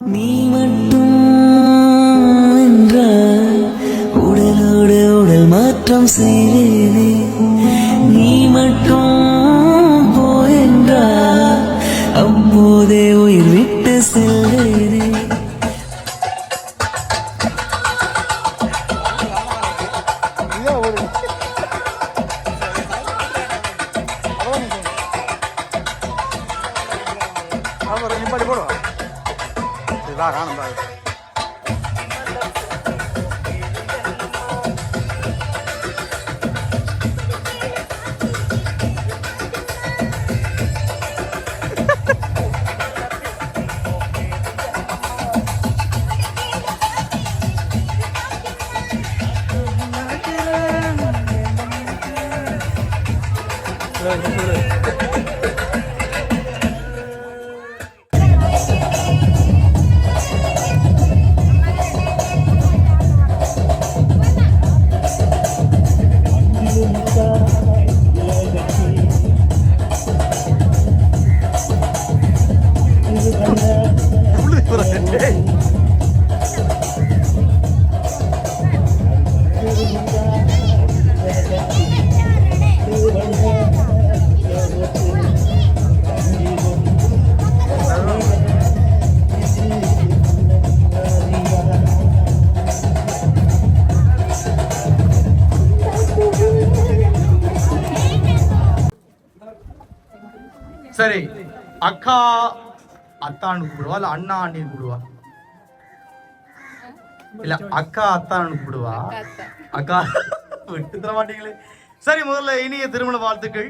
நீ மட்டும் என்றால் உடலோடு உடல் மாற்றம் செய்தேனே நீ மட்டும் போ அப்போதே உயிர் விட்டு ra khá là Hãy subscribe சரி அக்கா அத்தான்னு கூப்பிடுவா இல்ல அண்ணா அண்ணின்னு கூப்பிடுவா? இல்ல அக்கா அத்தான்னு கூப்பிடுவா? அக்கா விட்டு தர மாட்டீங்களே. சரி முதல்ல இனிய திருமண வாழ்த்துக்கள்.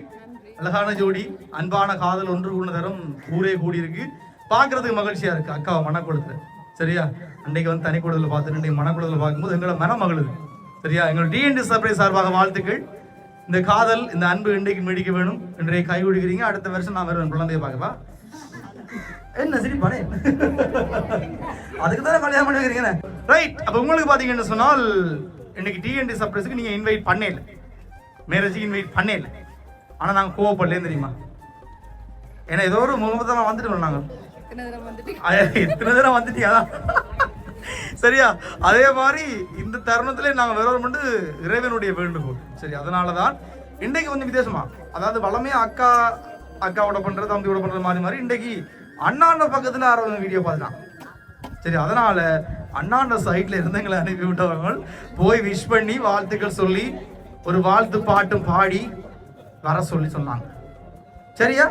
அழகான ஜோடி அன்பான காதல் ஒன்று கூட தரம் ஊரே கூடி இருக்கு பாக்குறதுக்கு மகிழ்ச்சியா இருக்கு அக்காவை மனக்குளத்துல சரியா? அன்னைக்கு வந்து தனி குழுவில் பார்த்துட்டு இன்னைக்கு மனக்குழுவில் பார்க்கும்போது எங்களோட மனம் மகளுது சரியா? எங்களோட டிஎன்டி சர்ப்ரைஸ் சார்பாக வாழ்த்துக்கள். இந்த காதல் இந்த அன்பு இன்றைக்கு மிடிக்க வேணும். இன்றைய கை கொடுக்குறீங்க அடுத்த வருஷம் நான் வருவேன். குழந்தைய பார்க்கவா? என்ன சிரிப்பானே அதுக்கு தானே கல்யாணம் பண்ணி வைக்கிறீங்க ரைட் அப்ப உங்களுக்கு பாத்தீங்கன்னு சொன்னால் இன்னைக்கு டிஎன்டி சர்ப்ரைஸுக்கு நீங்க இன்வைட் பண்ணல மேரேஜுக்கு இன்வைட் பண்ணல ஆனா நாங்க கோவப்படலேன்னு தெரியுமா? ஏன்னா ஏதோ ஒரு முகமதமா வந்துட்டு நாங்க. அய, இத்தனை தடவை வந்துட்டியா? சரியா? அதே மாதிரி இந்த தருணத்திலே நாங்க வேற மண்டு இறைவனுடைய வேண்டுகோள். சரி அதனாலதான் இன்றைக்கு கொஞ்சம் வித்தியாசமா. அதாவது வளமையா அக்கா அக்காவோட பண்றது தம்பியோட பண்றது மாதிரி மாதிரி இன்றைக்கு அண்ணாண்ட பக்கத்தில் ஆரம்பம் வீடியோ பார்த்துட்டான். சரி அதனால அண்ணாண்ட சைட்ல இருந்தவங்களை அனுப்பி விட்டவங்க போய் விஷ் பண்ணி வாழ்த்துக்கள் சொல்லி ஒரு வாழ்த்து பாட்டும் பாடி வர சொல்லி சொன்னாங்க. சரியா?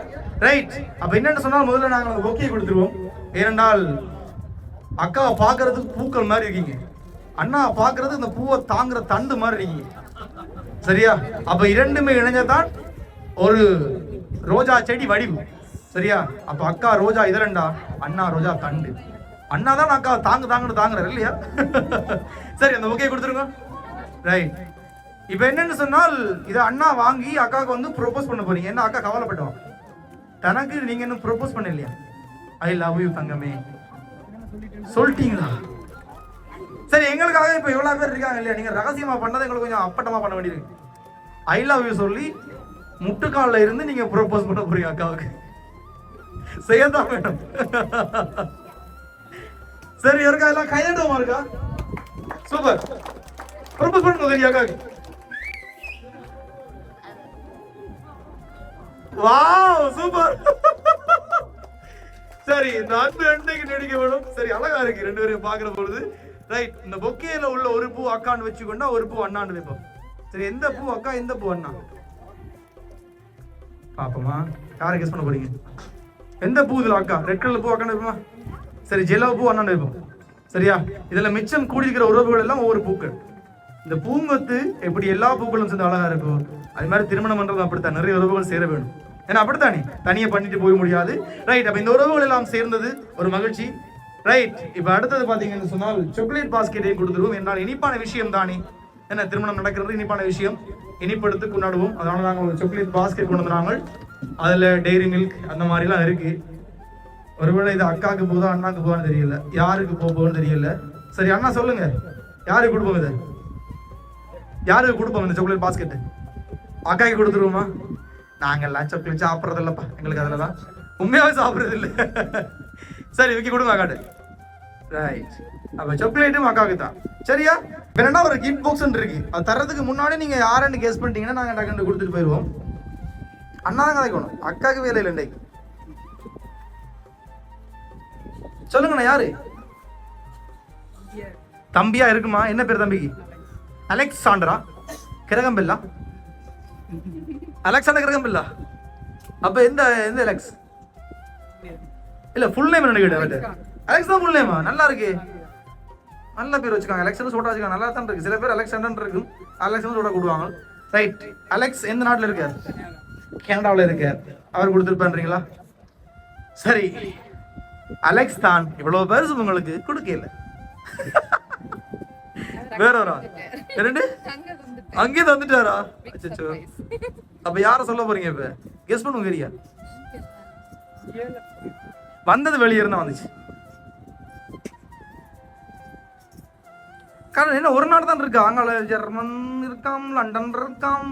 ரைட் அப்ப என்னன்னு சொன்னால் முதல்ல நாங்கள் ஓகே கொடுத்துருவோம். ஏனென்றால் அக்காவை பார்க்கறதுக்கு பூக்கள் மாதிரி இருக்கீங்க. அண்ணா பார்க்கறது இந்த பூவை தாங்குற தண்டு மாதிரி இருக்கீங்க. சரியா? அப்ப இரண்டுமே இணைஞ்சதான் ஒரு ரோஜா செடி வடிவு. சரியா? அப்ப அக்கா ரோஜா இதரண்டா? அண்ணா ரோஜா தண்டு. அண்ணா தான் அக்கா தாங்கு தாங்கன்னு தாங்குறாரு இல்லையா? சரி அந்த ஓகே கொடுத்துருங்க. ரைட் இப்ப என்னன்னு சொன்னால் இதை அண்ணா வாங்கி அக்காவுக்கு வந்து ப்ரொபோஸ் பண்ண போறீங்க. என்ன அக்கா கவலைப்பட்டோம் தனக்கு நீங்க இன்னும் ப்ரோப்போஸ் பண்ண இல்லையா ஐ லவ் யூ தங்கமே. சொல்லிட்டீங்களா? சரி எங்களுக்காக இப்ப எவ்வளவு பேர் இருக்காங்க இல்லையா? நீங்க ரகசியமா பண்ணதை எங்களுக்கு கொஞ்சம் அப்பட்டமா பண்ண வேண்டியிருக்கு. ஐ லவ் யூ சொல்லி முட்டுக்கால இருந்து நீங்க ப்ரோபோஸ் பண்ண போறீங்க அக்காவுக்கு. செய்யந்தா மேடம் சரி இருக்கா எல்லாம் கைதட்டமா இருக்கா? சூப்பர். ரொம்ப பண்ணுங்க தெரியா வாவ் சூப்பர். சரி இந்த அன்பு அன்னைக்கு நடிக்க வேணும்? சரி அழகா இருக்கு. ரெண்டு பேரும் பாக்குற பொழுது. ரைட் இந்த பொக்கேல உள்ள ஒரு பூ அக்கான்னு வச்சுக்கொண்டா ஒரு பூ அண்ணான்னு வைப்போம். சரி எந்த பூ அக்கா எந்த பூ அண்ணா? பாப்போமா. யாரை கெஸ் பண்ண போறீங்க? எந்த பூ இதில் அக்கா? ரெட் கலர் பூ அக்கா வைப்போமா சரி ஜெலோ பூ அண்ணான்னு வைப்போம் சரியா? இதில் மிச்சம் கூடியிருக்கிற உறவுகள் எல்லாம் ஒவ்வொரு பூக்கள். இந்த பூங்கொத்து எப்படி எல்லா பூக்களும் சேர்ந்து அழகா இருக்கும் அது மாதிரி திருமணம் பண்றது அப்படித்தான். நிறைய உறவுகள் சேர வேணும் ஏன்னா அப்படித்தானே தனியாக பண்ணிட்டு போக முடியாது. ரைட் அப்போ இந்த உறவுகள் எல்லாம் சேர்ந்தது ஒரு மகிழ்ச்சி. ரைட் இப்போ அடுத்தது பார்த்தீங்கன்னு சொன்னால் சாக்லேட் பாஸ்கெட்டையும் கொடுத்துருவோம். என்னால் இனிப்பான விஷயம் தானே. என்ன திருமணம் நடக்கிறது இனிப்பான விஷயம்? இனிப்படுத்து கொண்டாடுவோம். அதனால நாங்கள் ஒரு சாக்லேட் பாஸ்கெட் கொண்டு வந்தாங்க அதில் டெய்ரி மில்க் அந்த மாதிரிலாம் இருக்குது ஒருவேளை இது அக்காவுக்கு போதா அண்ணாக்கு போதான்னு தெரியல. யாருக்கு போக போகுதுன்னு தெரியல. சரி அண்ணா சொல்லுங்க. யாருக்கு கொடுப்போம் இதை? யாருக்கு கொடுப்போம் இந்த சாக்லேட் பாஸ்கெட்டு அக்காக்கு கொடுத்துருவோமா? நாங்கள்லாம் சாக்லேட் சாப்பிட்றது இல்லைப்பா எங்களுக்கு அதில் தான். உண்மையாகவே சாப்பிட்றது இல்லை சரி விக்கி கொடுங்க அக்காட்டு. ரைட் அப்போ சாக்லேட்டும் அக்காவுக்கு தான். சரியா? வேணா ஒரு கிஃப்ட் பாக்ஸ் இருக்கு. அது தர்றதுக்கு முன்னாடி நீங்கள் யாருன்னு கேஸ் பண்ணிட்டீங்கன்னா நாங்கள் டக்குன்னு கொடுத்துட்டு போயிடுவோம் அண்ணாதான் கதைக்கணும் அக்காவுக்கு வேலை இல்லை இன்றைக்கு. சொல்லுங்கண்ணா யாரு? தம்பியா இருக்குமா? என்ன பேர் தம்பிக்கு? அலெக்ஸ் சாண்டரா கிரகம்பில்லா அலெக்சாண்டர் கிரகம்பில்லா அப்ப எந்த எந்த அலெக்ஸ்? இல்ல ஃபுல் நேம் என்ன கேட்டு அலெக்ஸ் தான் ஃபுல் நேமா நல்லா இருக்கு. நல்ல பேர் வச்சுக்காங்க. அலெக்சன் சோட்டா வச்சுக்காங்க. நல்லா தான் இருக்கு. சில பேர் அலெக்சாண்டர் இருக்கும். அலெக்சன் சோட்டா கூடுவாங்க ரைட் அலெக்ஸ் எந்த நாட்டுல இருக்காரு? கனடாவில் இருக்கார் அவர் கொடுத்துருப்பான்றீங்களா சரி. அலெக்ஸ் தான் இவ்வளவு பேர் உங்களுக்கு கொடுக்கல. வேற ஒரு ஆள். இரண்டு அங்கே வந்துட்டாரா அச்சச்சோ. அப்ப யார சொல்ல போறீங்க இப்ப? கெஸ் பண்ணுங்க சரியா வந்தது வெளியே இருந்தா வந்துச்சு. காரணம் என்ன? ஒரு நாடு தான் இருக்கு? அங்கால ஜெர்மன் இருக்காம் லண்டன் இருக்காம்.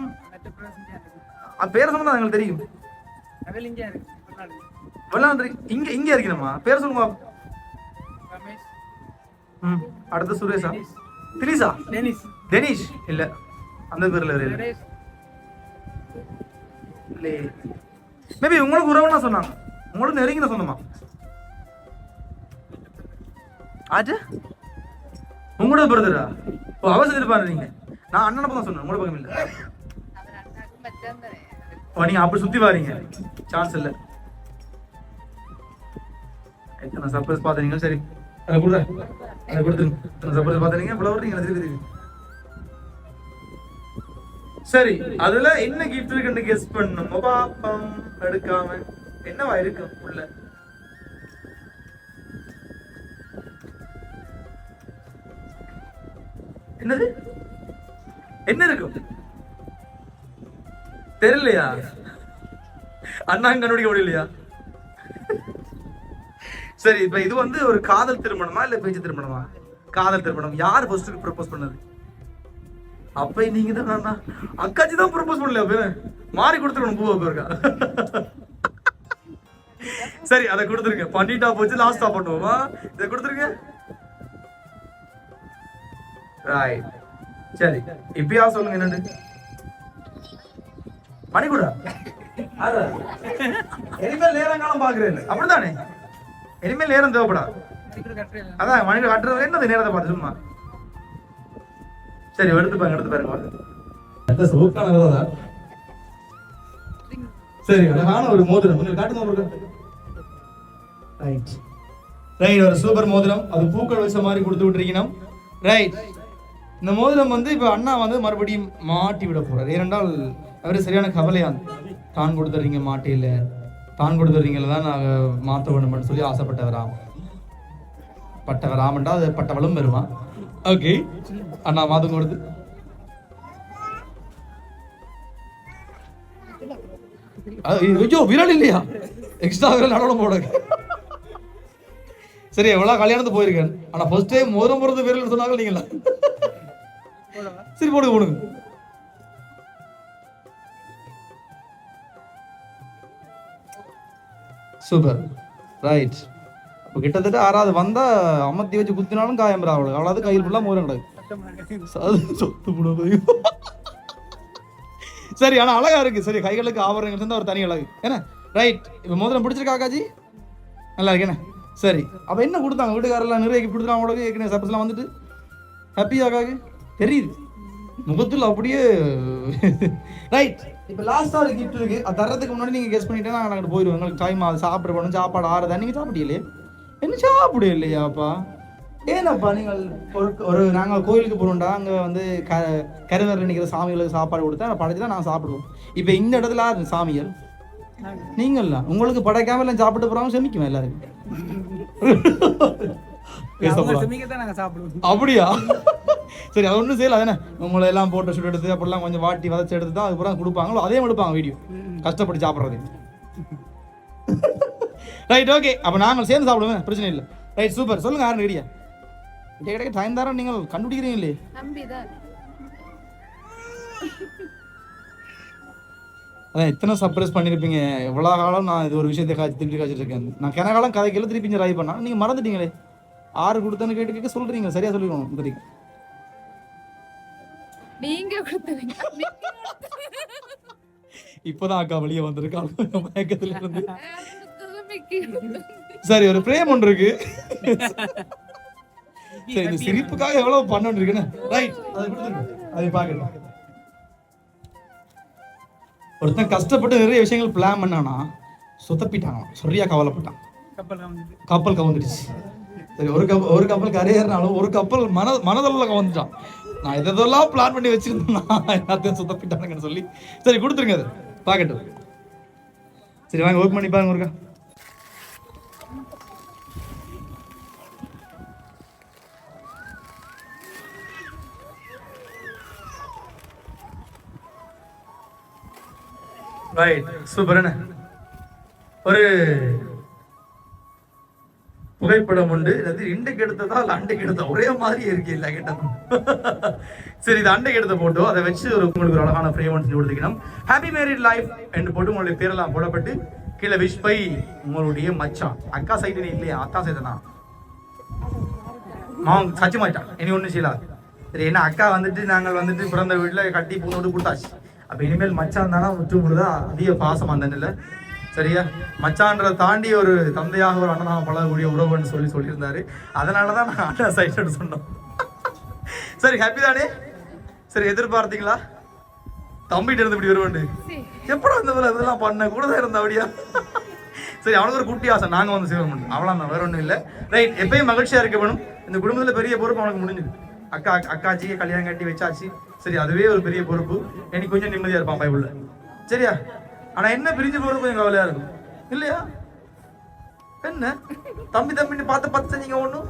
அது பேர் சொன்னா எங்களுக்கு தெரியும். இங்க இங்க இருக்கணுமா? பேர் சொல்லுங்க. ம். அடுத்து சுரேஷா? திலீசா டெனிஷ். இல்ல. அந்த பேர்ல இல்ல. மேபி உங்களுக்கு உறவுனா சொன்னாங்க. உங்களுக்கு நெருங்கின சொந்தமா? ஆச்சு? உங்களோட பிரதரா ஓ அவ செஞ்சிருப்பாரு நீங்க. நான் அண்ணனை பக்கம் சொன்னேன். உங்களோட பக்கம் இல்ல. ஓ நீங்க அப்படி சுத்தி வாரீங்க. சான்ஸ் இல்ல. எத்தனை சர்ப்ரைஸ் பாத்தீங்க சரி. அதை கொடுறேன் அதை கொடுத்துருங்க. எத்தனை சர்ப்ரைஸ் பாத்தீங்க இவ்வளவு வரீங்க திருப்பி திருப்பி. சரி அதுல என்ன கிஃப்ட் இருக்குன்னு கெஸ் பண்ணும். பாப்பம் எடுக்காம என்னவா இருக்கு உள்ள? என்னது? என்ன இருக்கும் தெரியலையா? அண்ணா கண்டுபிடிக்க முடியலையா? சரி இப்ப இது வந்து ஒரு காதல் திருமணமா இல்ல பேச்சு திருமணமா? காதல் திருமணம். யார் ஃபர்ஸ்ட் ப்ரப்போஸ் பண்ணது? அப்ப நீங்க தான் அக்காச்சி தான் ப்ரப்போஸ் பண்ணல அப்ப மாறி கொடுத்துருக்கணும் பூவை பேருக்கா சரி அதை கொடுத்துருங்க. பண்ணிட்டா போச்சு லாஸ்டா பண்ணுவோமா? இதை கொடுத்துருங்க. ரைட் சரி இப்பயா சொல்லுங்க என்னன்னு. மணிக்கூடா அதான் இனிமேல் நேரங்காலம் பாக்குறேன் அப்படித்தானே? இனிமேல் நேரம் தேவைப்படா. அதான் மணிக்கூட கட்டுறது என்னது நேரத்தை பார்த்து சும்மா? சரி எடுத்து பாருங்க எடுத்து பாருங்க சரி அழகான ஒரு மோதிரம். நீங்க காட்டுங்க ஒரு ரைட் ரைட் ஒரு சூப்பர் மோதிரம். அது பூக்கள் வச்ச மாதிரி கொடுத்து விட்டுருக்கணும். ரைட் இந்த மோதிரம் வந்து இப்போ அண்ணா வந்து மறுபடியும் மாட்டி விட போறார். ஏனென்றால் அவர் சரியான கவலையாக தான் கொடுத்துறீங்க மாட்டியில் தான் கொடுத்துறீங்கள தான் நாங்கள் மாற்ற வேணும்னு சொல்லி ஆசைப்பட்டவராம் பட்டவராமண்டா அது பட்டவளும் வருவான் ஓகே. அண்ணா மாதம் கொடுத்து. அது- ஐயோ விரல் இல்லையா? எக்ஸ்ட்ரா விரல் நடனம் போட சரி எவ்வளோ கல்யாணத்துக்கு போயிருக்கேன். ஆனால் ஃபர்ஸ்ட் டைம் மோதிரம் முறது விரல் சொன்னாங்க நீங்களா சரி போடுங்க போடுங்க. சூப்பர் ரைட் இப்போ கிட்டத்தட்ட ஆறாவது வந்தா அமர்த்தி வச்சு குத்தினாலும் காயம் அவளுக்கு அவ்வளவு கையில் ஃபுல்லாக மோதிரம் கிடக்கு. சொத்து போடுவது சரி ஆனா அழகா இருக்கு. சரி கைகளுக்கு ஆபரணங்கள் சேர்ந்தா ஒரு தனி அழகு. என்ன? ரைட் இப்போ மோதிரம் பிடிச்சிருக்கா காக்காஜி நல்லா இருக்கு என்ன? சரி. அப்ப என்ன கொடுத்தாங்க? வீட்டுக்காரெல்லாம் நிறைய கொடுத்துருக்காங்க உங்களுக்கு ஏற்கனவே சர்ப்ரைஸ்லாம் வந்துட்டு. ஹாப்பியா காக்கு? தெரியுது. முகத்தில் அப்படியே ரைட் இப்போ லாஸ்ட்டாக ஒரு கிஃப்ட் இருக்கு. அது தரதுக்கு முன்னாடி நீங்கள் கெஸ் பண்ணிட்டே நாங்கள் நாங்கள் போயிடுவோம் எங்களுக்கு டைம் ஆகுது. சாப்பிட போகணும். சாப்பாடு ஆறுதா? நீங்கள் சாப்பிட்டீங்களே என்ன சாப்பிட இல்லையாப்பா? ஏனப்பா நீங்கள் ஒரு ஒரு நாங்கள் கோயிலுக்கு போகிறோம்டா அங்கே வந்து க கருவறையில் நிற்கிற சாமிகளுக்கு சாப்பாடு கொடுத்தா படைச்சு தான் நாங்கள் சாப்பிடுவோம். இப்போ இந்த இடத்துல சாமிகள்? நீங்கள்லாம் உங்களுக்கு படைக்காம எல்லாம் சாப்பிட்டு போகிறாங்க செமிக்குமா எல்லாருக்கும். அப்படியா? சரி அது ஒன்றும் செய்யல அதானே? உங்களை எல்லாம் போட்டோ ஷூட் எடுத்து அப்படிலாம் கொஞ்சம் வாட்டி வதச்சு எடுத்து தான் அதுக்கப்புறம் கொடுப்பாங்களோ? அதே எடுப்பாங்க வீடியோ கஷ்டப்பட்டு சாப்பிட்றது. ரைட் ஓகே அப்போ நாங்கள் சேர்ந்து சாப்பிடுவேன் பிரச்சனை இல்லை. ரைட் சூப்பர் சொல்லுங்க யாரும் ரெடியா கிட்ட கிட்ட டைம் தரம் நீங்கள் கண்டுபிடிக்கிறீங்களே அதான் எத்தனை சர்ப்ரைஸ் பண்ணியிருப்பீங்க எவ்வளோ காலம் நான் இது ஒரு விஷயத்தை காய்ச்சி திருப்பி காய்ச்சிட்டு இருக்கேன். நான் கிண காலம் கதைக்கெல்லாம் திருப்பி ட்ரை பண்ணா நீங்கள் மறந்துட்டீங்களே? ஆறு கொடுத்தேன்னு கேட்டு கேட்க சொல்றீங்க. சரியா சொல்லிக்கணும் தெரியும் நீங்க கொடுத்துருங்க இப்போதான் அக்கா வெளியே வந்திருக்காங்க. மயக்கத்துல இருந்து. சரி ஒரு பிரேம் ஒன்று இருக்கு. சரி இந்த சிரிப்புக்காக எவ்வளவு பண்ணணும் இருக்குன்னு. ரைட் அதை கொடுத்துருங்க. அதை ஒருத்தன் கஷ்டப்பட்டு நிறைய விஷயங்கள் பிளான் பண்ணானா சுத்தப்பிட்டாங்க சரியா கவலைப்பட்டான். கப்பல் கவுந்துடுச்சு சரி ஒரு கப்பல் ஒரு கப்பல் கரையேறினாலும் ஒரு கப்பல் மன மனதளவில் கவுந்துட்டான் நான் இதெல்லாம் பிளான் பண்ணி வச்சிருந்தேன். எல்லாத்தையும் சுத்தப்பிட்டானுங்கன்னு சொல்லி. சரி கொடுத்துருங்க அது. பார்க்கட்டும் சரி வாங்க ஒர்க் பண்ணி பாருங்க ஒருக்கா ரைட் சூப்பர் என்ன? ஒரு புகைப்படம் உண்டு. அது இண்டைக்கு எடுத்ததா இல்லை அண்டைக்கு எடுத்த ஒரே மாதிரி இருக்கு இல்ல கேட்டதும் சரி இது அண்டைக்கு எடுத்த போட்டோ அதை வச்சு ஒரு உங்களுக்கு ஒரு அழகான ஃப்ரேம் ஒன்று கொடுத்துக்கணும். ஹாப்பி மேரிட் லைஃப் என்று போட்டு உங்களுடைய பேரெல்லாம் போடப்பட்டு கீழே விஷ் பை உங்களுடைய மச்சான். அக்கா சைடு இல்லையா? அக்கா சைடு தான்? அவன் சச்சி மாட்டான் இனி ஒன்றும் செய்யலாது சரி ஏன்னா அக்கா வந்துட்டு நாங்கள் வந்துட்டு பிறந்த வீட்டில் கட்டி பூனோடு கொடுத்தாச்சு. அப்போ இனிமேல் மச்சான் தானே முற்று முழுதா அதிக பாசம் அந்த நிலை சரியா? மச்சான்றதை தாண்டி ஒரு தந்தையாக ஒரு அண்ணனாக பழகக்கூடிய உறவுன்னு சொல்லி சொல்லியிருந்தாரு. அதனால தான் நான் அண்ணா சைடு சொன்னோம். சரி ஹாப்பி தானே? சரி எதிர்பார்த்தீங்களா? தம்பிட்டு இருந்து இப்படி வருவேன் எப்படா மாதிரி இதெல்லாம் பண்ண? கூட தான் இருந்த அப்படியா? சரி அவனுக்கு ஒரு குட்டி ஆசை. நாங்க வந்து சேவை பண்ணணும். அவ்வளோ தான் வேற ஒன்றும் இல்லை. ரைட் எப்பயும் மகிழ்ச்சியா இருக்க வேணும். இந்த குடும்பத்துல பெரிய பொறுப்பு அவனுக்கு முடிஞ்சுது. அக்கா அக்காச்சிக்கு கல்யாணம் கட்டி வச்சாச்சு. சரி அதுவே ஒரு பெரிய பொறுப்பு. எனக்கு கொஞ்சம் நிம்மதியா இருப்பான் பைபிள்ல. சரியா? ஆனா என்ன பிரிஞ்சு போறது கொஞ்சம் கவலையா இருக்கும். இல்லையா? என்ன? தம்பி தம்பின்னு பார்த்து பார்த்து செஞ்சீங்க ஒண்ணும்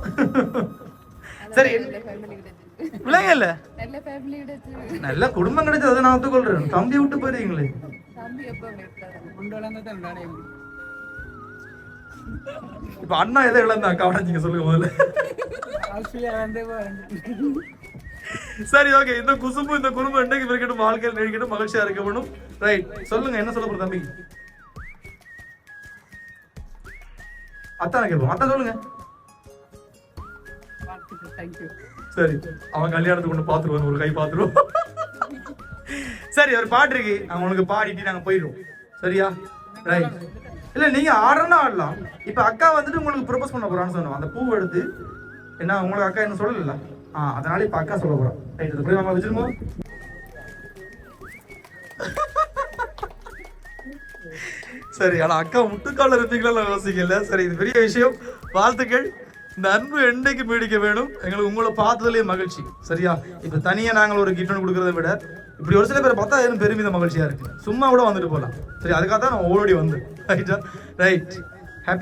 சரி நல்ல ஃபேமிலி கிடைச்சு பிள்ளைங்க இல்ல நல்ல ஃபேமிலி கிடைச்சு நல்ல குடும்பம் கிடைச்சது அதை நான் ஒத்துக்கொள்றேன். தம்பி விட்டு போயிருவீங்களே. தம்பி எப்போ இருக்காரு இப்ப அண்ணா எதை இழந்தா வணங்கிங்க சொல்லுங்க முதல்ல. சரி ஓகே இந்த குசும்பு இந்த குடும்பம் என்னைக்கு இருக்கட்டும் வாழ்க்கையில் நீடிக்கட்டும் மகிழ்ச்சியா இருக்க வேணும். ரைட் சொல்லுங்க என்ன சொல்ல போற தம்பி? அத்தான கேட்போம். அத்தா சொல்லுங்க. சரி அவன் கல்யாணத்துக்கு கொண்டு பாத்துருவான் ஒரு கை பாத்துருவோம் சரி ஒரு பாட்டு இருக்கு. அவங்க உனக்கு பாடிட்டு நாங்க போயிடுவோம். சரியா? ரைட் இல்ல நீங்க ஆடுறனா ஆடலாம். இப்ப அக்கா வந்துட்டு உங்களுக்கு ப்ரொபோஸ் பண்ண போறான்னு சொன்னோம். அந்த பூ எடுத்து என்ன உங்களுக்கு அக்கா என்ன சொல்லல அதனால இப்ப அக்கா சொல்ல போறோம். ரைட் இது நம்ம வச்சிருமோ? சரி ஆனா அக்கா முட்டுக்கால இருப்பீங்களா யோசிக்கல. சரி இது பெரிய விஷயம். வாழ்த்துக்கள். இந்த அன்பு என்னைக்கு பீடிக்க வேணும்? எங்களுக்கு உங்களை பார்த்ததுலயே மகிழ்ச்சி. சரியா? இப்ப தனியா நாங்கள் ஒரு கிஃப்ட் கொடுக்கறத விட இப்படி ஒரு சில பேர் பார்த்தா எதுவும் பெருமித மகிழ்ச்சியா இருக்கு. சும்மா கூட வந்துட்டு போகலாம். சரி அதுக்காக தான் நான் ஓடி வந்து ரைட்டா ரைட்